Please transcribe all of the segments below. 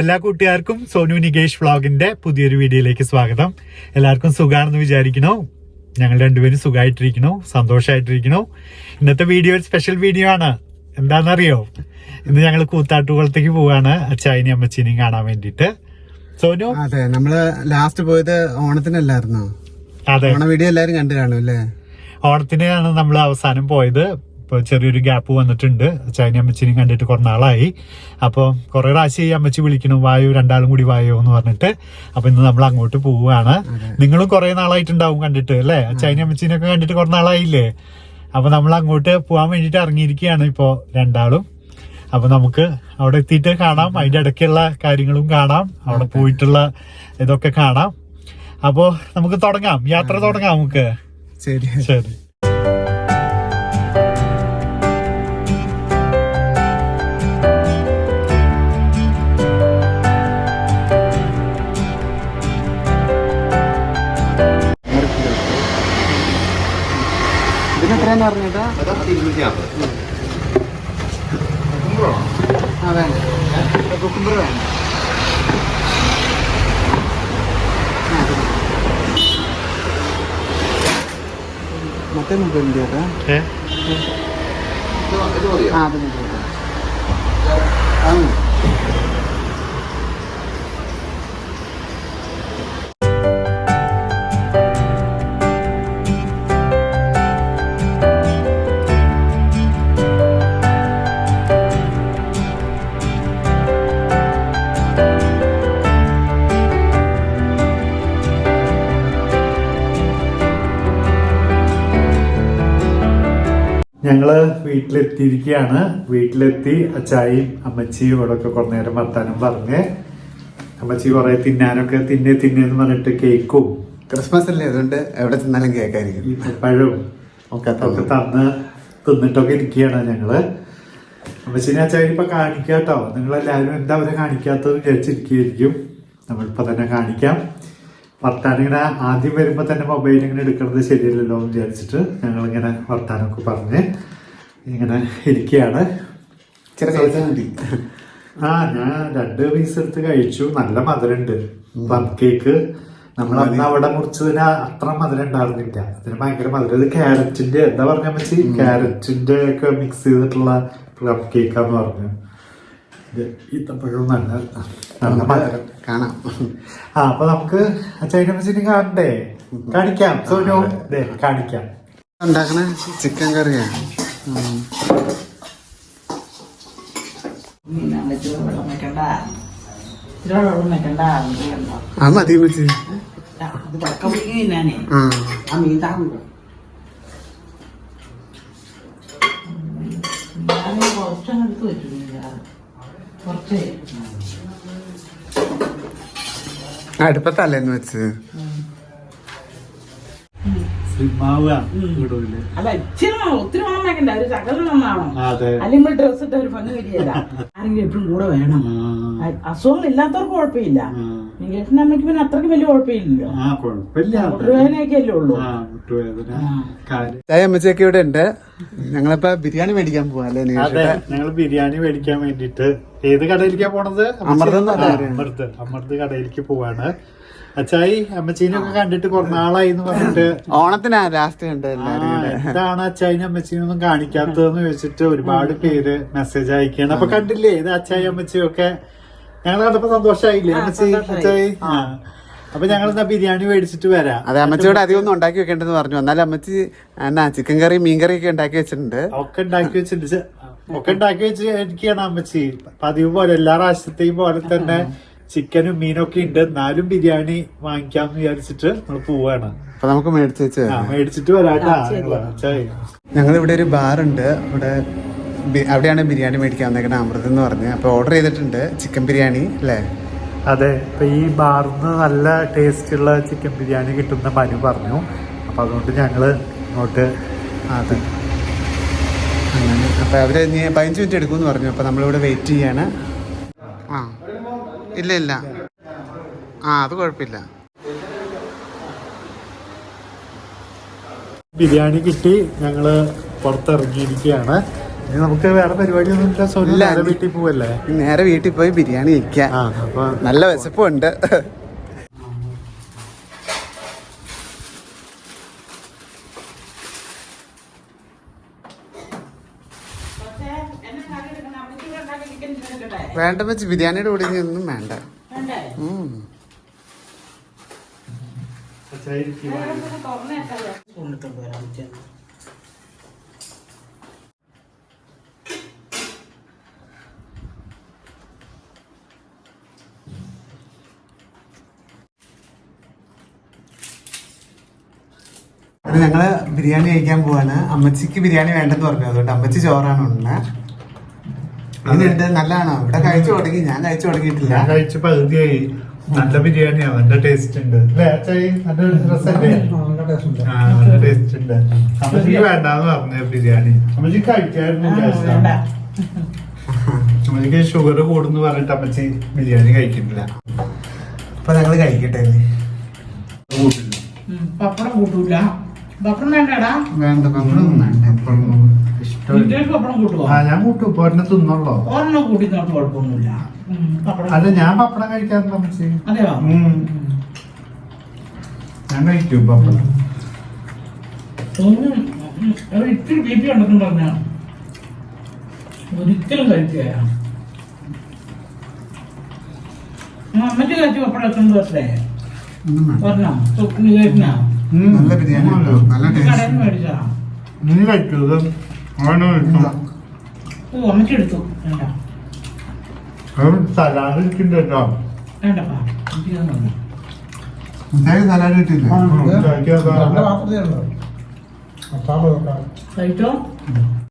എല്ലാ കൂട്ടുകാർക്കും സോനു നികേഷ് വ്ളോഗിന്റെ പുതിയൊരു വീഡിയോയിലേക്ക് സ്വാഗതം. എല്ലാവർക്കും സുഖാണെന്ന് വിചാരിക്കണോ ഞങ്ങൾ രണ്ടുപേരും സുഖമായിട്ടിരിക്കണോ സന്തോഷമായിട്ടിരിക്കണോ ഇന്നത്തെ വീഡിയോ ഒരു സ്പെഷ്യൽ വീഡിയോ ആണ്. എന്താണെന്നറിയോ? ഇന്ന് ഞങ്ങൾ കൂത്താട്ടുകുളത്തേക്ക് പോവാണ് അച്ചായനെയും അമ്മച്ചീനെയും കാണാൻ വേണ്ടിട്ട് സോനു? അതെ നമ്മൾ ലാസ്റ്റ് പോയത് ഓണത്തിനല്ലായിരുന്നോ? അതെ. ഓണ വീഡിയോ എല്ലാരും കണ്ടു കാണും അല്ലേ? ഓണത്തിനാണ് നമ്മൾ അവസാനം പോയത്. ഇപ്പോൾ ചെറിയൊരു ഗ്യാപ്പ് വന്നിട്ടുണ്ട്. ചൈന അമ്മച്ചിനെയും കണ്ടിട്ട് കുറേ നാളായി. അപ്പോൾ കുറേ പ്രാവശ്യം ഈ അമ്മച്ചി വിളിക്കണം വായോ രണ്ടാളും കൂടി വായോ എന്ന് പറഞ്ഞിട്ട്. അപ്പോൾ ഇന്ന് നമ്മൾ അങ്ങോട്ട് പോവുകയാണ്. നിങ്ങളും കുറേ നാളായിട്ടുണ്ടാവും കണ്ടിട്ട് അല്ലേ? ചൈന അമ്മച്ചിനെയൊക്കെ കണ്ടിട്ട് കുറേ നാളായില്ലേ? അപ്പോൾ നമ്മൾ അങ്ങോട്ട് പോകാൻ വേണ്ടിയിട്ട് ഇറങ്ങിയിരിക്കുകയാണ് ഇപ്പോൾ രണ്ടാളും. അപ്പോൾ നമുക്ക് അവിടെ എത്തിയിട്ട് കാണാം. അതിന്റെ ഇടയ്ക്കുള്ള കാര്യങ്ങളും കാണാം. അവിടെ പോയിട്ടുള്ള ഇതൊക്കെ കാണാം. അപ്പോൾ നമുക്ക് തുടങ്ങാം. യാത്ര തുടങ്ങാം നമുക്ക്. ശരി. ശരി. എത്രയാന്ന് പറഞ്ഞിട്ടാ ആ വേണ്ട. കുക്കുമ്പർ വേണ്ട. മറ്റേ ചേട്ടാ ഏ? ആ അത് മതി. അത് വീട്ടിലെത്തിയിരിക്കുകയാണ് വീട്ടിലെത്തി അച്ചായും അമ്മച്ചിയും ഇവിടെ ഒക്കെ കുറേ നേരം വർത്താനം പറഞ്ഞ്. അമ്മച്ചി കുറെ തിന്നാനൊക്കെ തിന്നെ തിന്നെന്ന് പറഞ്ഞിട്ട് കേക്കും. ക്രിസ്മസ് അല്ലേ? അതുകൊണ്ട് എവിടെ തിന്നാലും കേൾക്കായിരിക്കും ഈ പഴവും ഒക്കെ ഒക്കെ തന്ന്. തിന്നിട്ടൊക്കെ ഇരിക്കുകയാണ് ഞങ്ങൾ അമ്മച്ചിനെ അച്ചായി ഇപ്പൊ കാണിക്കാട്ടോ. നിങ്ങളെല്ലാവരും എന്താ അവരെ കാണിക്കാത്തത് വിചാരിച്ചിരിക്കുകയായിരിക്കും. നമ്മളിപ്പോൾ തന്നെ കാണിക്കാം. വർത്താനം ഇങ്ങനെ ആദ്യം വരുമ്പോൾ തന്നെ മൊബൈൽ ഇങ്ങനെ എടുക്കുന്നത് ശരിയല്ലല്ലോ എന്ന് വിചാരിച്ചിട്ട് ഞങ്ങളിങ്ങനെ വർത്താനമൊക്കെ പറഞ്ഞ് ഇങ്ങനെ ഇരിക്കുകയാണ്. ആ ഞാൻ രണ്ട് പീസ് എടുത്ത് കഴിച്ചു. നല്ല മധുരമുണ്ട്. പ്ലം കേക്ക് നമ്മൾ അന്ന് അവിടെ മുറിച്ചതിന് അത്ര മധുരം ഉണ്ടായിരുന്നില്ല. അതിന് ഭയങ്കര മധുരം. ഇത് ക്യാരറ്റിന്റെ എന്താ പറഞ്ഞാൽ വെച്ച് ക്യാരറ്റിന്റെ ഒക്കെ മിക്സ് ചെയ്തിട്ടുള്ള പ്ലം കേക്കാന്ന് പറഞ്ഞു. ഇത് ഈത്തപ്പഴവും നല്ല കാണാം. ആ അപ്പൊ നമുക്ക് അച്ഛനെ വെച്ചിട്ട് കാണണ്ടേ? കാണിക്കാം. സോനു കാണിക്കാം. ഉണ്ടാക്കണ ചിക്കൻ കറിയാണ് അത് മതി തിന്നാനേ. ആ. ആ മീൻ താങ്ങുണ്ടോ ഞാൻ കുറച്ചങ്ങ് എടുത്ത് വെച്ചു മീൻ കുറച്ചേ അടുപ്പത്തല്ലേന്ന് വെച്ചത്? അല്ല ഇച്ചിരി വേണം, ഒത്തിരി ഒരു അല്ലെങ്കിൽ ഡ്രസ് ഇട്ട ഒരു ഭംഗി വരികയില്ല. ആരെങ്കിലും എപ്പോഴും കൂടെ വേണം. അസുഖങ്ങൾ ഇല്ലാത്തവർക്ക് കുഴപ്പമില്ല. നികേഷിന്റെ അമ്മയ്ക്ക് പിന്നെ അത്രയ്ക്ക് വലിയ കുഴപ്പമില്ലല്ലോ. അല്ലേ ഉള്ളൂ? ചായ അമ്മച്ചൊക്കെ ഇവിടെ ഉണ്ട്. ഞങ്ങളിപ്പോ ബിരിയാണി മേടിക്കാൻ പോവാ അല്ലേ അതെ ഞങ്ങൾ ബിരിയാണി മേടിക്കാൻ വേണ്ടിട്ട് ഏത് കടയിലേക്കാ പോണത്? അമൃത അമൃത്. അമൃത് കടയിലേക്ക് പോവാണ്. അച്ചായി അമ്മച്ചീനൊക്കെ കണ്ടിട്ട് കൊറനാളായി എന്ന് പറഞ്ഞിട്ട് ഓണത്തിനാ ലാസ്റ്റ്. എന്താണ് അച്ചായിനും അമ്മച്ചീനൊന്നും കാണിക്കാത്തതെന്ന് ചോദിച്ചിട്ട് ഒരുപാട് പേര് മെസ്സേജ് അയക്കുകയാണ് അപ്പൊ കണ്ടില്ലേ ഇത് അച്ചായി അമ്മച്ചിയും ഒക്കെ ഞങ്ങൾ കണ്ടപ്പോ സന്തോഷായില്ലേ? അമ്മച്ചി അച്ചായി? ആ. അപ്പൊ ഞങ്ങൾ എന്നാ ബിരിയാണി മേടിച്ചിട്ട് വരാം. അതെ അമ്മച്ചിയോട് അധികം ഒന്നും ഉണ്ടാക്കി വെക്കേണ്ടെന്ന് പറഞ്ഞു. എന്നാലും അമ്മച്ചി എന്നാ ചിക്കൻ കറി മീൻ കറി ഒക്കെ ഉണ്ടാക്കി വെച്ചിട്ടുണ്ട്. ഒക്കെ ഉണ്ടാക്കി വെച്ചിട്ടുണ്ട്. ഒക്കെ ഉണ്ടാക്കി വെച്ച് എനിക്കാണ് അമ്മച്ചി. പതിവ് പോലെ എല്ലാ പ്രാവശ്യത്തെയും പോലെ തന്നെ ചിക്കനും മീനും ഒക്കെ ഉണ്ട്. എന്നാലും ബിരിയാണി വാങ്ങിക്കാന്ന് വിചാരിച്ചിട്ട് നമ്മൾ പോവാണ്. അപ്പൊ നമുക്ക് മേടിച്ച് ആ മേടിച്ചിട്ട് വരാട്ടാ ഞങ്ങൾ ഇവിടെ ഒരു ബാറുണ്ട് ഇവിടെ അവിടെയാണ് ബിരിയാണി മേടിക്കാൻ വന്നേക്കണ അമൃത് എന്ന് പറഞ്ഞ്. അപ്പൊ ഓർഡർ ചെയ്തിട്ടുണ്ട് ചിക്കൻ ബിരിയാണി അല്ലേ? അതെ ഇപ്പൊ ഈ ബാറിന്ന് നല്ല ടേസ്റ്റ് ഉള്ള ചിക്കൻ ബിരിയാണി കിട്ടുന്ന മനു പറഞ്ഞു. അപ്പൊ അതുകൊണ്ട് ഞങ്ങൾ ഇങ്ങോട്ട് അതെ. അങ്ങനെ. അപ്പൊ അവർ പതിനഞ്ച് മിനിറ്റ് എടുക്കുമെന്ന് പറഞ്ഞു. അപ്പൊ നമ്മളിവിടെ വെയിറ്റ് ചെയ്യാണ്. ആ. ഇല്ല ഇല്ല. ആ അത് കുഴപ്പമില്ല. ബിരിയാണി കിട്ടി ഞങ്ങൾ പുറത്തിറങ്ങിയിരിക്കുകയാണ്. നമുക്ക് വേറെ പരിപാടിയൊന്നും ഇല്ല വീട്ടിൽ പോവല്ലേ? നേരെ വീട്ടിൽ പോയി ബിരിയാണി കഴിക്കാം. നല്ല വിശപ്പുണ്ട്. വേണ്ട വെച്ച് ബിരിയാണിയുടെ കൂടെ ഇനി ഒന്നും വേണ്ട. ഞങ്ങൾ ബിരിയാണി കഴിക്കാൻ പോവാണ്. അമ്മച്ചിക്ക് ബിരിയാണി വേണ്ടെന്ന് പറഞ്ഞു. അതുകൊണ്ട് അമ്മച്ചി ചോറാണ് ഉണ്ണ. ഇതിനുണ്ട് നല്ലതാണോ? ഇവിടെ കഴിച്ചു തുടങ്ങി. ഞാൻ കഴിച്ചു തുടങ്ങിയിട്ടില്ല. ഞാൻ കഴിച്ച പകുതിയായി. നല്ല ബിരിയാണിയാണ് നല്ല ടേസ്റ്റ് ഉണ്ട്. അല്ലേ അച്ചായി? നല്ല രസമല്ലേ നല്ല ടേസ്റ്റ് ഉണ്ട്. അമ്മച്ചിക്ക് വേണ്ടാന്ന് പറഞ്ഞ ബിരിയാണി. അമ്മച്ചി കഴിക്കായിരുന്നു അമ്മജിക്ക് അമ്മച്ചിക്ക് ഷുഗർ കൂടുന്ന് പറഞ്ഞിട്ട് അമ്മച്ചി ബിരിയാണി കഴിക്കുന്നില്ല. അപ്പൊ ഞങ്ങൾ കഴിക്കട്ടെ പപ്പടം കൂട്ടൂല. പപ്പടം വേണ്ടടാ? വേണ്ട പപ്പടം വേണ്ട. പപ്പടം ആ ഞാൻ കൂട്ടും. പോരണ തിന്നുള്ളോ ഒരെണ്ണം കൂട്ടി നോട്ട് കുഴപ്പമൊന്നുമില്ല അല്ല ഞാൻ പപ്പടം കഴിക്കാൻ അതെയോ? ഞാൻ കഴിക്കും പപ്പടം ഒന്നും ഉം, ഒരു ഇത്തിരി ബി പി ഉണ്ടെന്ന് പറഞ്ഞ ഒരിക്കലും കഴിക്കുക അമ്മയ്ക്ക് കഴിച്ചു പപ്പടം എത്തുന്നത്. നല്ല ബിരിയാണി നല്ല ടേസ്റ്റ്. നീ കഴിച്ചത് എടുത്തു? വേണ്ട. സലാഡ് ഇരിക്കുന്നുണ്ട് വേണ്ടപ്പാ. എനിക്ക് തന്നെ. എന്തായാലും സലാഡ് കിട്ടിയില്ല കഴിച്ചോ?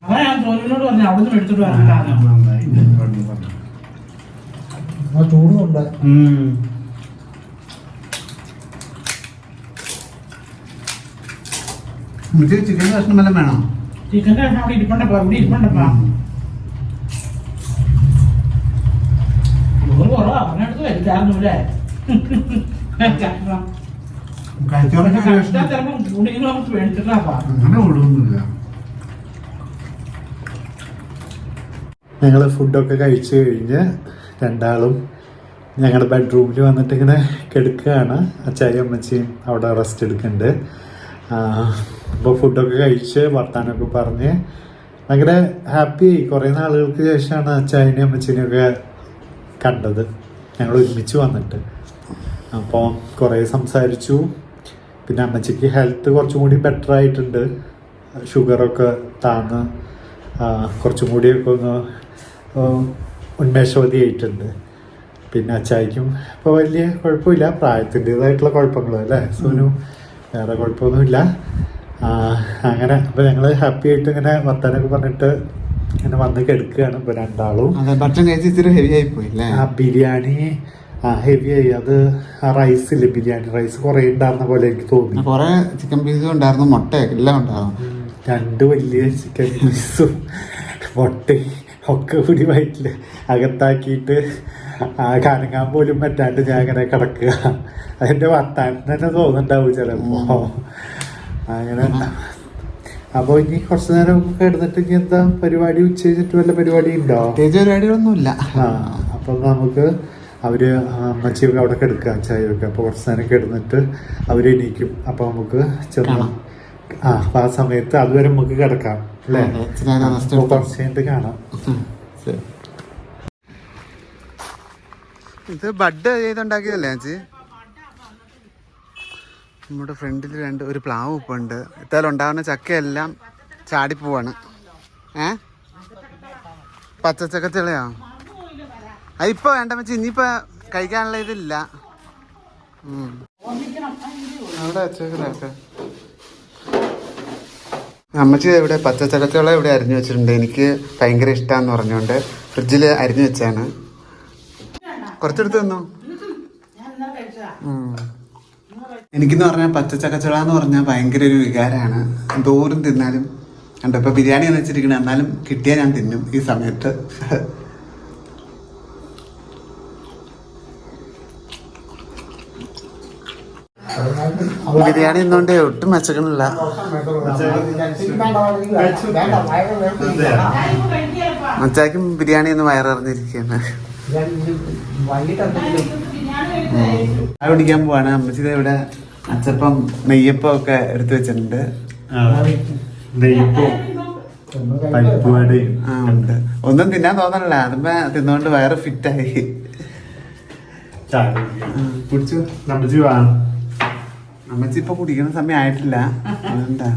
അവൻ ഞാൻ തോന്നിനോട് പറഞ്ഞു അവിടെ നിന്ന് എടുത്തിട്ട് വരണ്ടാന്ന് ചൂടുണ്ട് നമുക്ക് ചിക്കൻ കഷ്ണം വല്ലതും വേണോ? ചിക്കന്റെ കഷ്ണം അവിടെ ഇരിപ്പണ്ടപ്പാ ഇവിടെ ഇരിപ്പണ്ടപ്പാ. ചോറ് കുറവാ അവനടുത്ത് കഴിച്ചായിരുന്നു അല്ലേ? ചിലപ്പം കൂടിയെങ്കിലും നമുക്ക് മേടിച്ചിട്ടാപ്പാ അങ്ങനെ ഓടുന്നില്ല ഞങ്ങൾ ഫുഡൊക്കെ കഴിച്ചു കഴിഞ്ഞ് രണ്ടാളും ഞങ്ങളുടെ ബെഡ്റൂമിൽ വന്നിട്ട് ഇങ്ങനെ കിടക്കുകയാണ് അച്ചാരി അമ്മച്ചിയും അവിടെ റെസ്റ്റ് എടുക്കുന്നുണ്ട് അപ്പോൾ ഫുഡൊക്കെ കഴിച്ച് വർത്താനമൊക്കെ പറഞ്ഞ് ഭയങ്കര ഹാപ്പി കുറേ നാളുകൾക്ക് ശേഷമാണ് അച്ചായനെയും അമ്മച്ചിനെയൊക്കെ കണ്ടത്. ഞങ്ങൾ ഒരുമിച്ച് വന്നിട്ട്. അപ്പോൾ കുറേ സംസാരിച്ചു. പിന്നെ അമ്മച്ചിക്ക് ഹെൽത്ത് കുറച്ചും കൂടി ബെറ്റർ ആയിട്ടുണ്ട്. ഷുഗറൊക്കെ താന്ന്. കുറച്ചും കൂടിയൊക്കെ ഒന്ന് ഉന്മേഷവതി ഉന്മേഷവതിയായിട്ടുണ്ട്. പിന്നെ അച്ചായിക്കും ഇപ്പോൾ വലിയ കുഴപ്പമില്ല. പ്രായത്തിന്റെതായിട്ടുള്ള കുഴപ്പങ്ങൾ അല്ലേ? സോനു വേറെ കുഴപ്പമൊന്നുമില്ല. അങ്ങനെ അപ്പോൾ ഞങ്ങൾ ഹാപ്പി ആയിട്ട് ഇങ്ങനെ വർത്താനൊക്കെ പറഞ്ഞിട്ട് ഇങ്ങനെ വന്ന് കിടക്കുകയാണ് ഇപ്പൊ രണ്ടാളും. ഭക്ഷണം കഴിച്ച് ഇച്ചിരി ഹെവി ആയി ആ ബിരിയാണി ആ ഹെവി ആയി. അത് ആ റൈസ് ഇല്ലേ ബിരിയാണി റൈസ് കുറേ ഉണ്ടായിരുന്ന പോലെ എനിക്ക് തോന്നി. കൊറേ ചിക്കൻ പീസും ഉണ്ടായിരുന്നു മുട്ടയൊക്കെ എല്ലാം ഉണ്ടാവും രണ്ട് വലിയ ചിക്കൻ പീസും മുട്ടയും ഒക്കെ കൂടി വയറ്റിൽ അകത്താക്കിയിട്ട് ആ കനങ്ങാൻ പോലും പറ്റാണ്ട് ഞാൻ അങ്ങനെ കിടക്കുക. അതിന്റെ വർത്താനം തന്നെ തോന്നുന്നുണ്ടാവും ചിലപ്പോ. അങ്ങനെ അപ്പോൾ ഇനി കുറച്ചു നേരം കിടന്നിട്ട് ഇനി എന്താ പരിപാടി ഉച്ച കഴിഞ്ഞിട്ട് വല്ല പരിപാടി ഉണ്ടോ? പ്രത്യേകിച്ച് പരിപാടികളൊന്നുമില്ല. ആ അപ്പം നമുക്ക് അവർ അമ്മച്ചിയൊക്കെ അവിടെ കിടക്കുക ചായയൊക്കെ. അപ്പോൾ കുറച്ച് നേരം കിടന്നിട്ട് അവർ എണീക്കും. അപ്പോൾ നമുക്ക് ചെന്ന് ആ അപ്പൊ ആ സമയത്ത് അതുവരെ നമുക്ക് കിടക്കാം അല്ലേ. കുറച്ച് കഴിഞ്ഞിട്ട് കാണാം. ഇത് ബഡ് ചെയ്തുണ്ടാക്കിയതല്ലേ ചേച്ചി നമ്മുടെ ഫ്രണ്ടിൽ രണ്ട് ഒരു പ്ലാവ് ഉപ്പുണ്ട്. ഇത്തരം ഉണ്ടാകുന്ന ചക്കയെല്ലാം ചാടിപ്പോവാണ് ഏ? പച്ചച്ചക്കച്ചളയോ അത് ഇപ്പൊ വേണ്ട വെച്ച് ഇനിയിപ്പോ കഴിക്കാനുള്ള ഇതില്ല. അമ്മച്ചി ഇവിടെ പച്ചച്ചക്കച്ചോളം ഇവിടെ അരിഞ്ഞു വെച്ചിട്ടുണ്ട്. എനിക്ക് ഭയങ്കര ഇഷ്ടമാന്ന് പറഞ്ഞുകൊണ്ട് ഫ്രിഡ്ജിൽ അരിഞ്ഞു വെച്ചാണ്. കുറച്ചെടുത്ത് തന്നു? എനിക്കെന്ന് പറഞ്ഞാൽ പച്ചച്ചക്കച്ചുള എന്ന് പറഞ്ഞാൽ ഭയങ്കര ഒരു വികാരമാണ് എന്തോരം തിന്നാലും കണ്ടോ ഇപ്പൊ ബിരിയാണി എന്ന് വെച്ചിരിക്കണേ എന്നാലും കിട്ടിയാൽ ഞാൻ തിന്നും ഈ സമയത്ത്. ബിരിയാണി ഇന്നുകൊണ്ട് ഒട്ടും മെച്ചക്കണില്ല മച്ചാക്കും ബിരിയാണി ഒന്ന് വയറിറങ്ങിയിരിക്കുകയാണ് ചായ കുടിക്കാൻ പോവാണ്. അമ്മച്ചിത് ഇവിടെ അച്ചപ്പം നെയ്യപ്പം ഒക്കെ എടുത്തു വെച്ചിട്ടുണ്ട്. ആ ഉണ്ട്. ഒന്നും തിന്നാൻ തോന്നണില്ല. അതുമ്പോ തിന്നുകൊണ്ട് വയറ് ഫിറ്റായി. കുടിച്ചു അമ്മച്ചി വേണം അമ്മച്ചി ഇപ്പൊ കുടിക്കുന്ന സമയം ആയിട്ടില്ല. ഒരെണ്ണം തിന്നാ.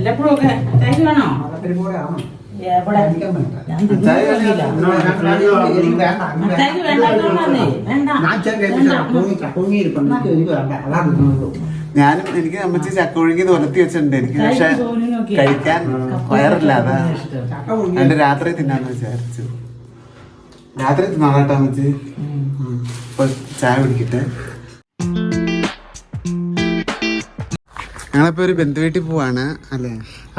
അമ്മച്ചി ഒക്കെ വേണോ? എവിടെ? ഞാൻ ഞാനും എനിക്ക് അമ്മച്ചി ചക്ക ഒഴുകി തുലത്തി വെച്ചിട്ടുണ്ട്. എനിക്ക് പക്ഷെ കഴിക്കാൻ വയറില്ല. അതാ എന്റെ രാത്രി തിന്നാന്ന് വിചാരിച്ചു. രാത്രി തിന്നാളാട്ടോ അമ്മച്ചി? ചായ കുടിക്കട്ടെ. ഞങ്ങളിപ്പോ ഒരു ബന്ധു വീട്ടിൽ പോവാണ് അല്ലേ?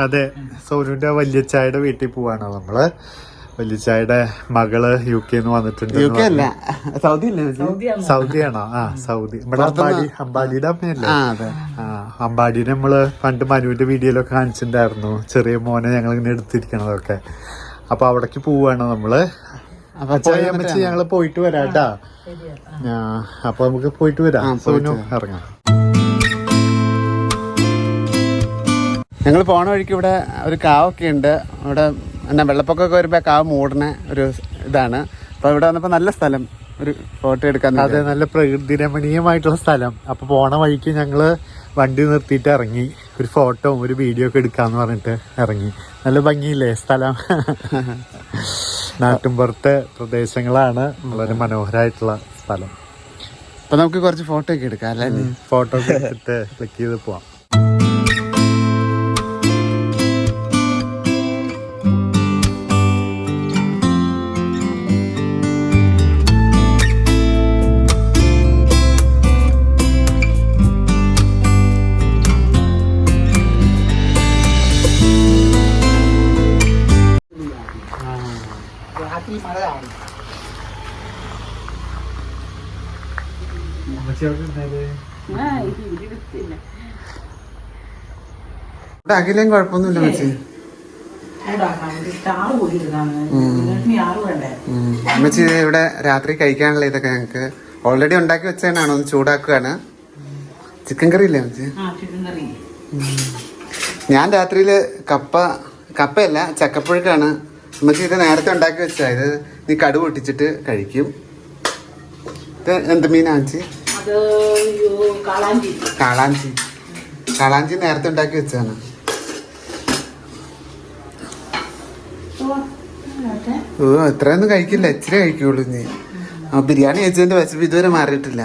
അതെ സോനുവിന്റെ വല്യച്ചായുടെ വീട്ടിൽ പോവാണ് നമ്മൾ. വല്യച്ചായുടെ മകൾ യു കെ വന്നിട്ടുണ്ട് യു കെ അല്ല. സൗദി? സൗദിയാണോ? ആ സൗദി. നമ്മുടെ അമ്പാടി അമ്പാടിയുടെ അമ്മയല്ലേ? അമ്പാടിനെ നമ്മൾ പണ്ട് മനുവിന്റെ വീഡിയോയിലൊക്കെ കാണിച്ചിട്ടുണ്ടായിരുന്നു. ചെറിയ മോനെ ഞങ്ങൾ ഇങ്ങനെ എടുത്തിരിക്കണതൊക്കെ. അപ്പൊ അവിടേക്ക് പോവാണ് നമ്മൾ. അമ്മച്ചി ഞങ്ങൾ പോയിട്ട് വരാട്ടാ അപ്പൊ നമുക്ക് പോയിട്ട് വരാം. പോയിട്ട് സോനു വരാം. ഇറങ്ങാം. ഞങ്ങൾ പോണ വഴിക്ക് ഇവിടെ ഒരു കാവൊക്കെ ഉണ്ട്. ഇവിടെ എന്നാ വെള്ളപ്പൊക്കമൊക്കെ വരുമ്പോൾ കാവ് മൂടണ ഒരു ഇതാണ്. അപ്പോൾ ഇവിടെ വന്നപ്പോൾ നല്ല സ്ഥലം. ഒരു ഫോട്ടോ എടുക്കാൻ അതെ നല്ല പ്രകൃതി രമണീയമായിട്ടുള്ള സ്ഥലം. അപ്പൊ പോണ വഴിക്ക് ഞങ്ങൾ വണ്ടി നിർത്തിയിട്ട് ഇറങ്ങി. ഒരു ഫോട്ടോ ഒരു വീഡിയോ ഒക്കെ എടുക്കാന്ന് പറഞ്ഞിട്ട് ഇറങ്ങി. നല്ല ഭംഗിയില്ലേ സ്ഥലം? നാട്ടിൻപുറത്തെ പ്രദേശങ്ങളാണ് വളരെ മനോഹരമായിട്ടുള്ള സ്ഥലം. അപ്പൊ നമുക്ക് കുറച്ച് ഫോട്ടോ ഒക്കെ എടുക്കാം അല്ലേ? ഫോട്ടോ ഒക്കെ എടുത്തിട്ട് ക്ലിക്ക് ചെയ്ത് പോവാം. ഇവിടെ അഖിലേം കുഴപ്പമൊന്നുമില്ല മച്ചി അമ്മച്ചി ഇവിടെ രാത്രി കഴിക്കാനുള്ള ഇതൊക്കെ ഞങ്ങൾക്ക് ഓൾറെഡി ഉണ്ടാക്കി വെച്ചതാണ് ഒന്ന് ചൂടാക്കുകയാണ്. ചിക്കൻ കറി ഇല്ലേ അമ്മച്ചി? ആ ചിക്കൻ കറി. ഞാൻ രാത്രിയിൽ കപ്പ കപ്പയല്ല ചക്കപ്പുഴുക്കാണ്. അമ്മച്ചി ഇത് നേരത്തെ ഉണ്ടാക്കി വെച്ചാ ഇത് നീ കടു പൊട്ടിച്ചിട്ട് കഴിക്കും. ഇത് എന്ത് മീനാ അമ്മച്ചി? അത് കാളാഞ്ചി. കാളാഞ്ചി. കാളാഞ്ചി നേരത്തെ ഉണ്ടാക്കി വെച്ചാണ് ഓ. ഇത്രയൊന്നും കഴിക്കില്ല. ഇച്ചിരി കഴിക്കുള്ളൂ നീ ആ ബിരിയാണി കഴിച്ചതിന്റെ വിശപ്പ് ഇതുവരെ മാറിയിട്ടില്ല.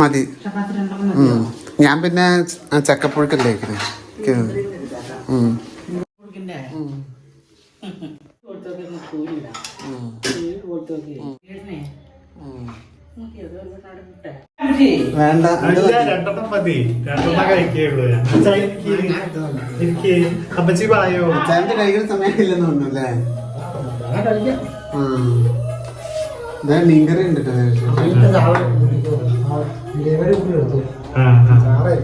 മതി. ഉം. ഞാൻ പിന്നെ ചക്കപ്പുഴുക്കല്ലേ കഴിക്കുന്നത് ഉം. കൊടുക്കണ്ടേ കൊടുത്തു നോക്കി കൂലില്ല കൊടുത്തു നോക്കി നികേഷിനെ നോക്കി അത് ഒരു നാട് വിട്ടെ അമ്മച്ചി, വേണ്ട. രണ്ടെണ്ണം മതി. രണ്ടെണ്ണം കഴിക്കുള്ളൂ അച്ഛാ, എനിക്ക് എനിക്ക് അമ്മച്ചി പായോ? ചായന്റെ കഴിക്കുന്ന സമയമില്ലെന്ന് തോന്നുന്നു അല്ലേ? ഞാൻ കഴിക്കാം. ഇതാ മീൻകറി ഉണ്ട് കേട്ടോ നേരത്തെ. ആ ആ.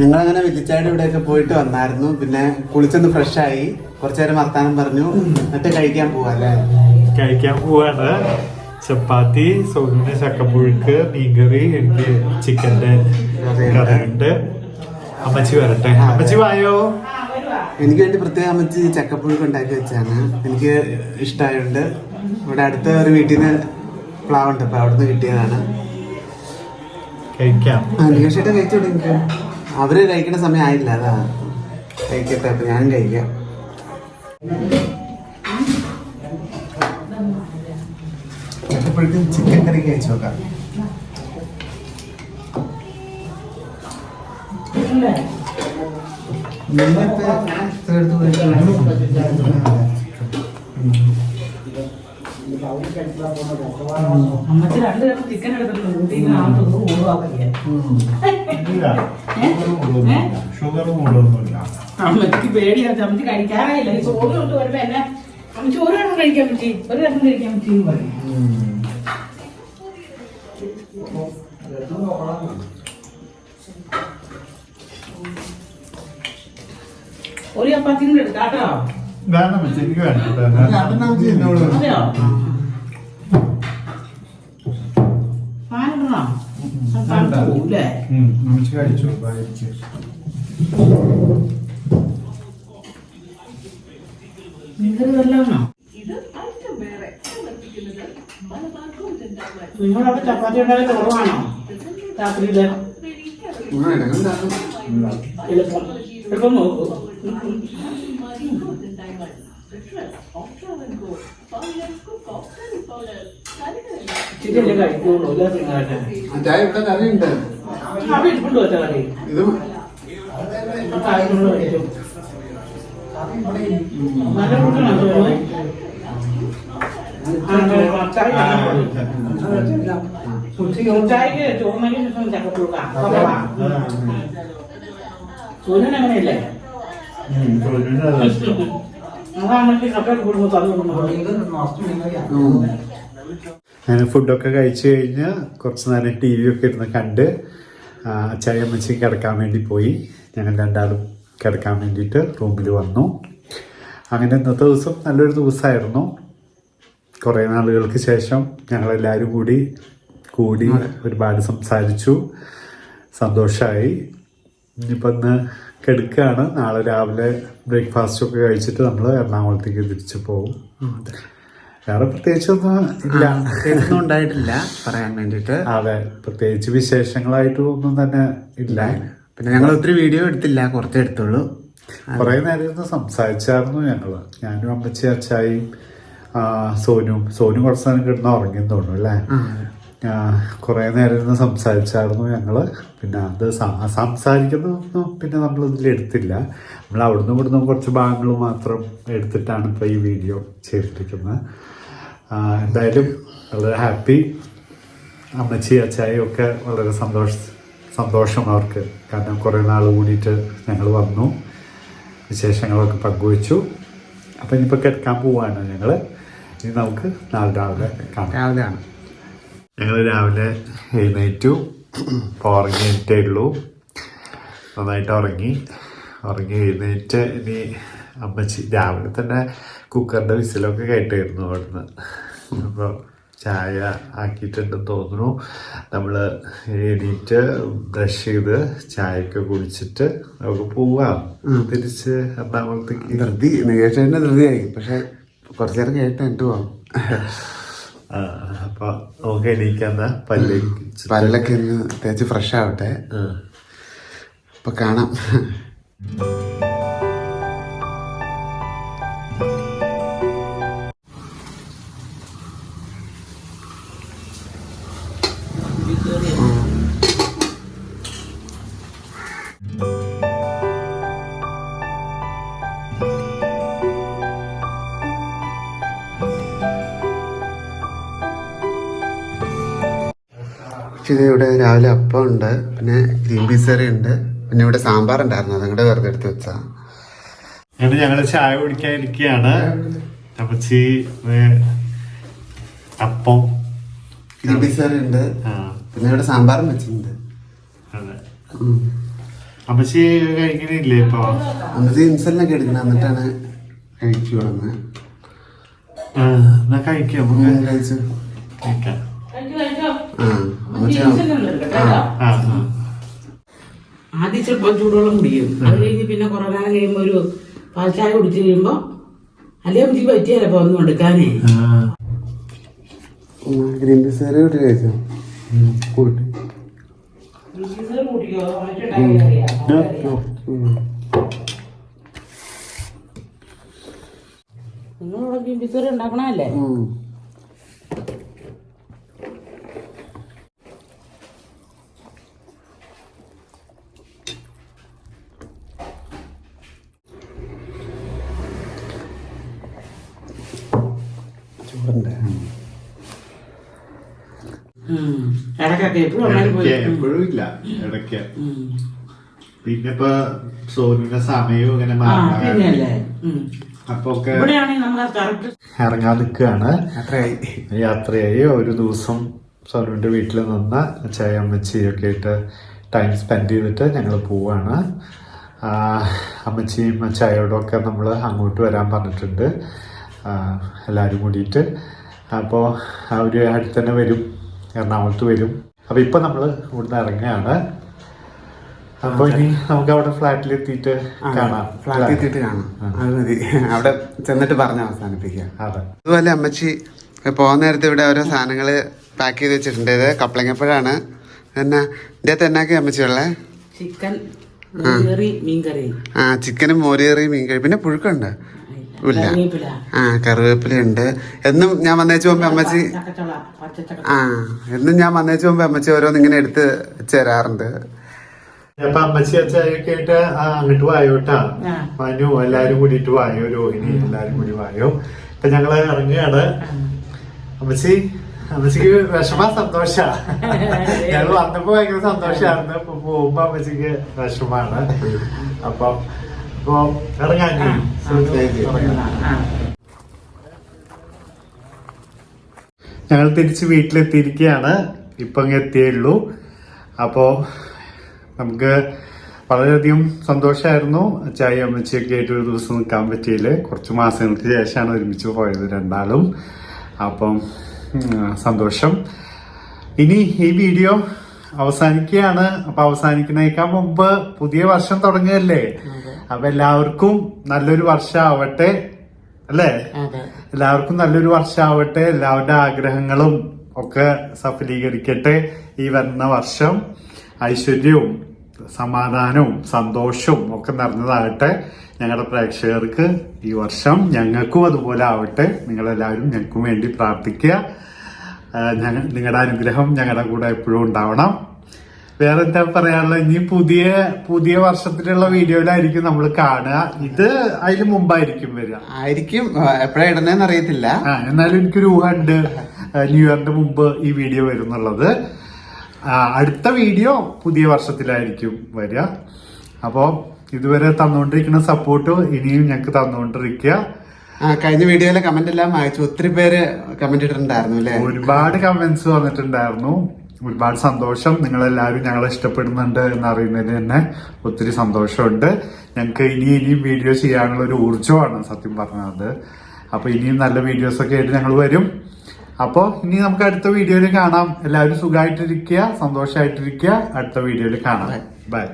ഞങ്ങളങ്ങനെ വിജിച്ചായുടെ ഇവിടെയൊക്കെ പോയിട്ട് വന്നായിരുന്നു. പിന്നെ കുളിച്ചൊന്ന് ഫ്രഷ് ആയി കുറച്ചു നേരം വർത്താനം പറഞ്ഞു. എന്നിട്ട് കഴിക്കാൻ പോവാ അല്ലേ? കഴിക്കാൻ പോവാണ്. ചപ്പാത്തി സോനുവിന്റെ ചക്കപ്പുഴുക്ക് മീൻകറി എനിക്ക് ചിക്കന്റെ കറി ഉണ്ട്. അമ്മച്ചി വരട്ടെ. അമ്മച്ചി വായോ? എനിക്ക് വേണ്ടി പ്രത്യേകം അമ്മച്ചി ചക്കപ്പുഴുക്ക് ഉണ്ടാക്കി വെച്ചാണ്. എനിക്ക് ഇഷ്ടമായുണ്ട് ഇവിടെ അടുത്ത ഒരു വീട്ടിൽ നിന്ന് പ്ലാവുണ്ട് അപ്പൊ അവിടുന്ന് കിട്ടിയതാണ്. കഴിക്കാം. നികേഷേട്ടൻ കഴിച്ചു എനിക്ക്? അവർ കഴിക്കുന്ന സമയം ആയില്ല അതാ. കഴിക്കട്ടെ അപ്പൊ ഞാനും കഴിക്കാം. ചക്കപ്പുഴുക്കും ചിക്കൻ കറി കഴിച്ചു നോക്കാം? നിങ്ങളിപ്പോ ഇത്ര എടുത്ത് ചിക്കൻ അമ്മച്ചിക്ക് പേടിയാ. അമ്മയ്ക്ക് കഴിക്കാറായില്ല. ചോറ് കൊണ്ട് വരുമ്പോ എന്നെ ചോറ് കഴിക്കാൻ പറ്റി ഒരു രസം കഴിക്കാൻ പറ്റി പറയും. ഒരു ചപ്പാത്തിയും എടുക്കാട്ടോ വേണം എനിക്ക് വേണം കേട്ടോ. എന്നോട് അതെയോ? തണുക്കൂല്ലേ ഉം, അമ്മച്ചി കഴിച്ചു. വായിച്ചു നിങ്ങത് നിങ്ങളവിടെ ചപ്പാത്തി ഉണ്ടായത് കുറവാണോ? രാത്രിയിൽ. എളുപ്പം എളുപ്പം ചിക്കൻ കഴിക്കുള്ളൂ ചായ ഇവിടെ കറിയുണ്ട് അവിടെ ഇരിപ്പുണ്ട് വെച്ച കറി. ഇത് കായ്ക്കുള്ള കഴിക്കും. നല്ല കൂട്ടണം ചോറ് ചായക്ക് ചോറിനൊക്കെ ചക്കപ്പുഴുക്ക സൂര്യൻ അങ്ങനെയല്ലേ അതാണെങ്കിൽ കപ്പയൊക്കെ കൊടുക്കുമ്പോൾ തന്നു ഉം. അങ്ങനെ ഫുഡൊക്കെ കഴിച്ചു കഴിഞ്ഞ് കുറച്ച് നേരം ടി വി ഒക്കെ ഇരുന്ന് കണ്ട് അച്ചായ അച്ചായി കിടക്കാൻ വേണ്ടി പോയി. ഞങ്ങൾ രണ്ടാളും കിടക്കാൻ വേണ്ടിയിട്ട് റൂമിൽ വന്നു. അങ്ങനെ ഇന്നത്തെ ദിവസം നല്ലൊരു ദിവസമായിരുന്നു. കുറേ നാളുകൾക്ക് ശേഷം ഞങ്ങളെല്ലാവരും കൂടി കൂടി ഒരുപാട് സംസാരിച്ചു. സന്തോഷമായി ഇനിയിപ്പോൾ ഇന്ന് കെടുക്കുകയാണ് നാളെ രാവിലെ ബ്രേക്ക്ഫാസ്റ്റ് ഒക്കെ കഴിച്ചിട്ട് നമ്മൾ എറണാകുളത്തേക്ക് തിരിച്ചു പോകും. വേറെ പ്രത്യേകിച്ചൊന്നും ഇല്ല. ഉണ്ടായിട്ടില്ല പറയാൻ വേണ്ടിട്ട് അതെ പ്രത്യേകിച്ച് വിശേഷങ്ങളായിട്ട് ഒന്നും തന്നെ ഇല്ല. പിന്നെ ഞങ്ങൾ ഒത്തിരി വീഡിയോ എടുത്തില്ല കുറച്ച് എടുത്തുള്ളൂ. കുറെ നേരം ഇരുന്ന് സംസാരിച്ചായിരുന്നു ഞങ്ങൾ. ഞാനും അമ്മച്ചി അച്ചായും സോനും സോനു കുറച്ച് നേരം കിടന്ന് ഉറങ്ങിയെന്ന് തോന്നുന്നു അല്ലേ? കുറെ നേരം ഇരുന്ന് സംസാരിച്ചായിരുന്നു ഞങ്ങൾ. പിന്നെ അത് സം- സംസാരിക്കുന്നതൊന്നും പിന്നെ നമ്മൾ ഇതിൽ എടുത്തില്ല. നമ്മൾ അവിടുന്ന് ഇവിടുന്ന് കുറച്ച് ഭാഗങ്ങൾ മാത്രം എടുത്തിട്ടാണ് ഇപ്പൊ ഈ വീഡിയോ ചെയ്തിരിക്കുന്നത്. എന്തായാലും വളരെ ഹാപ്പി. അമ്മച്ചി അച്ചായും ഒക്കെ വളരെ സന്തോഷ സന്തോഷം അവർക്ക്. കാരണം കുറേ നാൾ കൂടിയിട്ട് ഞങ്ങൾ വന്നു. വിശേഷങ്ങളൊക്കെ പങ്കുവച്ചു. അപ്പം ഇനിയിപ്പോൾ കിടക്കാൻ പോവാണ് ഞങ്ങൾ ഇനി നമുക്ക് നാളെ രാവിലെ കാണാം. രാവിലെ ആണ് ഞങ്ങൾ രാവിലെ എഴുന്നേറ്റു. ഇപ്പോൾ ഉറങ്ങിയിട്ടേ ഉള്ളൂ. നന്നായിട്ട് ഉറങ്ങി. ഉറങ്ങി എഴുന്നേറ്റ് ഇനി അമ്മച്ചി രാവിലെ തന്നെ കുക്കറിന്റെ വിസിലൊക്കെ കേട്ടായിരുന്നു അവിടുന്ന്. അപ്പോൾ ചായ ആക്കിയിട്ടുണ്ടെന്ന് തോന്നുന്നു. നമ്മൾ എണീറ്റ് ബ്രഷ് ചെയ്ത് ചായയൊക്കെ കുടിച്ചിട്ട് നമുക്ക് പോവാം. തിരിച്ച് എറണാകുളത്തേക്ക്. ധൃതി നികേഷന്റെ ധൃതിയായി. പക്ഷെ കുറച്ചു നേരം കേട്ട് എന്റെ പോവാം. അപ്പൊ നമുക്ക് എണീക്കാന്ന പല്ലൊക്കെ ഒന്ന് തേച്ച് ഫ്രഷ് ആവട്ടെ. അപ്പൊ കാണാം. രാവിലെ അപ്പം ഉണ്ട് പിന്നെ ഗ്രീൻ പീസ് കറി ഉണ്ട് പിന്നെ ഇവിടെ സാമ്പാർ ഉണ്ടായിരുന്നു അതങ്ങടെ വെറുതെ എടുത്ത് വെച്ചാ. അങ്ങനെ ഞങ്ങൾ ചായ ചപ്പച്ചി അപ്പച്ചി അപ്പം. ഗ്രീൻ പീസ് കറി ഉണ്ട് പിന്നെ ഇവിടെ സാമ്പാറും വെച്ചിട്ടുണ്ട്. അപ്പച്ചി കഴിക്കണില്ലേ ഇപ്പൊ? അന്നത്തെ ഇൻസലിനൊക്കെ എടുക്കണം എന്നിട്ടാണ് എന്നാ കഴിക്കാം കഴിക്കാം. ആ. ആദ്യം ചെറുപ്പം ചൂടുവെള്ളം കുടിക്കും. അത് കഴിഞ്ഞ് പിന്നെ കുറെ നേരം കഴിയുമ്പോൾ ഒരു പാൽച്ചായ കുടിച്ചു കഴിയുമ്പോൾ അല്ലേ എനിക്ക് പറ്റിയാലോ ഒന്നും എടുക്കാനേ? ആ. ഗ്രീൻ പീസ് കറി കൂട്ടി കഴിച്ചു? കൂട്ടി. ഉം. നിങ്ങളിവിടെ ബിസറി ഉണ്ടാക്കണല്ലേ ഉം. ചോറുണ്ട് ഇടയ്ക്കൊക്കെ എപ്പോഴും അമ്മേനെ ഇടയ്ക്ക് പോയി. എപ്പോഴും ഇല്ല ഇടയ്ക്ക്. ഉം. പിന്നെ ഇപ്പൊ സോനുവിന്റെ സമയവും ഇങ്ങനെ അപ്പൊ കറക്റ്റ് ഇറങ്ങാൻ നിൽക്കുകയാണ്. യാത്രയായി. ഒരു ദിവസം സോനുവിന്റെ വീട്ടിൽ നിന്ന് ചായ അമ്മച്ചിയൊക്കെ ആയിട്ട് ടൈം സ്പെൻഡ് ചെയ്തിട്ട് ഞങ്ങൾ പോവാണ്. അമ്മച്ചിയും ചായയോടും ഒക്കെ നമ്മൾ അങ്ങോട്ട് വരാൻ പറഞ്ഞിട്ടുണ്ട്. എല്ലാവരും കൂടിയിട്ട്. അപ്പോൾ അവർ അടുത്ത് തന്നെ വരും. എറണാകുളത്ത് വരും. അപ്പോൾ ഇപ്പം നമ്മൾ ഇവിടുന്ന് ഇറങ്ങുകയാണ്. അപ്പോൾ ഇനി നമുക്ക് അവിടെ ഫ്ലാറ്റിൽ എത്തിയിട്ട് കാണാം. ഫ്ലാറ്റിൽ എത്തിയിട്ട് കാണാം. അത് മതി. അവിടെ ചെന്നിട്ട് പറഞ്ഞ് അവസാനിപ്പിക്കാം. അതെ. അതുപോലെ അമ്മച്ചി പോകാൻ നേരത്തെ ഇവിടെ ഓരോ സാധനങ്ങൾ പാക്ക് ചെയ്ത് വെച്ചിട്ടുണ്ട്. ഇത് കപ്പളങ്ങപ്പഴാണ് എന്നാ തന്നെയൊക്കെ എന്നാക്കി അമ്മച്ചി ഉള്ളേ? ചിക്കൻ മീൻകറി മീൻ കറി ആ ചിക്കനും മോരുകറിയും മീൻകറി. പിന്നെ പുഴുക്കുണ്ട്. ഇല്ല കറിവേപ്പില. ആ കറിവേപ്പിലയുണ്ട് എന്നും ഞാൻ വന്നേച്ച് പോകുമ്പോ അമ്മച്ചി ആ എന്നും ഞാൻ വന്നേച്ച് പോകുമ്പോ അമ്മച്ചി ഓരോന്ന് ഇങ്ങനെ എടുത്ത് ചേരാറുണ്ട് അപ്പൊ അമ്മച്ചി അച്ചായൊക്കെ ആയിട്ട് അങ്ങോട്ട് വായോട്ടാ. മനു എല്ലാരും കൂടിയിട്ട് വായോ രോഹിണി എല്ലാരും കൂടി വായോ. ഇപ്പൊ ഞങ്ങൾ ഇറങ്ങുകയാണ്. അമ്മച്ചി അമ്മച്ചിക്ക് വിഷമ സന്തോഷ. ഞങ്ങൾ വന്നപ്പോ ഭയങ്കര സന്തോഷായിരുന്നു. ഇപ്പൊ പോകുമ്പോ അമ്മച്ചിക്ക് വിഷമാണ്. അപ്പൊ അപ്പൊ ഇറങ്ങാൻ ഞങ്ങൾ തിരിച്ച് വീട്ടിലെത്തിയിരിക്കുകയാണ്. ഇപ്പം എത്തിയുള്ളൂ എത്തിയേ ഉള്ളൂ. അപ്പോ നമുക്ക് വളരെയധികം സന്തോഷമായിരുന്നു. ചായ അമ്മച്ചിയൊക്കെ ആയിട്ട് ഒരു ദിവസം നിൽക്കാൻ പറ്റിയില്ല കുറച്ച് മാസങ്ങൾക്ക് ശേഷമാണ് ഒരുമിച്ച് പോയത് രണ്ടാളും. അപ്പം സന്തോഷം. ഇനി ഈ വീഡിയോ അവസാനിക്കുകയാണ്. അപ്പൊ അവസാനിക്കുന്നേക്കാൾ മുമ്പ് പുതിയ വർഷം തുടങ്ങുകയല്ലേ? അപ്പൊ എല്ലാവർക്കും നല്ലൊരു വർഷം ആവട്ടെ അല്ലേ എല്ലാവർക്കും നല്ലൊരു വർഷമാവട്ടെ എല്ലാവരുടെ ആഗ്രഹങ്ങളും ഒക്കെ സഫലീകരിക്കട്ടെ ഈ വരുന്ന വർഷം. ഐശ്വര്യവും സമാധാനവും സന്തോഷവും ഒക്കെ നിറഞ്ഞതാകട്ടെ ഞങ്ങളുടെ പ്രേക്ഷകർക്ക് ഈ വർഷം. ഞങ്ങൾക്കും അതുപോലെ ആവട്ടെ. നിങ്ങളെല്ലാവരും ഞങ്ങൾക്കും വേണ്ടി പ്രാർത്ഥിക്കുക. നിങ്ങളുടെ അനുഗ്രഹം ഞങ്ങളുടെ കൂടെ എപ്പോഴും ഉണ്ടാവണം. വേറെ എന്താ പറയാനുള്ളത്? ഇനി പുതിയ പുതിയ വർഷത്തിലുള്ള വീഡിയോയിലായിരിക്കും നമ്മൾ കാണുക. ഇത് അതിന് മുമ്പായിരിക്കും വരിക. ആയിരിക്കും. എപ്പോഴാ ഇടുന്നതെന്ന് അറിയത്തില്ല. ആ എന്നാലും എനിക്കൊരു ഊഹമുണ്ട് ഉണ്ട് ന്യൂ ഇയറിന്റെ മുമ്പ് ഈ വീഡിയോ വരുന്നുള്ളത്. എന്നുള്ളത് അടുത്ത വീഡിയോ പുതിയ വർഷത്തിലായിരിക്കും വരിക. അപ്പോൾ ഇതുവരെ തന്നുകൊണ്ടിരിക്കുന്ന സപ്പോർട്ട് ഇനിയും ഞങ്ങൾക്ക് തന്നുകൊണ്ടിരിക്കുക ആ കഴിഞ്ഞ വീഡിയോയിലെ കമന്റ് എല്ലാം വായിച്ചു. ഒത്തിരി പേര് കമന്റ് ഇട്ടിട്ടുണ്ടായിരുന്നു അല്ലേ? ഒരുപാട് കമന്റ്സ് വന്നിട്ടുണ്ടായിരുന്നു. ഒരുപാട് സന്തോഷം. നിങ്ങളെല്ലാവരും ഞങ്ങളെ ഇഷ്ടപ്പെടുന്നുണ്ട് എന്ന് അറിയുന്നതിന് തന്നെ ഒത്തിരി സന്തോഷമുണ്ട്. ഞങ്ങൾക്ക് ഇനി ഇനിയും വീഡിയോ ചെയ്യാനുള്ള ഒരു ഊർജമാണ് സത്യം പറഞ്ഞത്. അപ്പോൾ ഇനിയും നല്ല വീഡിയോസൊക്കെ ആയിട്ട് ഞങ്ങൾ വരും. അപ്പോൾ ഇനി നമുക്ക് അടുത്ത വീഡിയോയിൽ കാണാം. എല്ലാവരും സുഖമായിട്ടിരിക്കുക സന്തോഷമായിട്ടിരിക്കുക അടുത്ത വീഡിയോയിൽ കാണാം. ബൈ.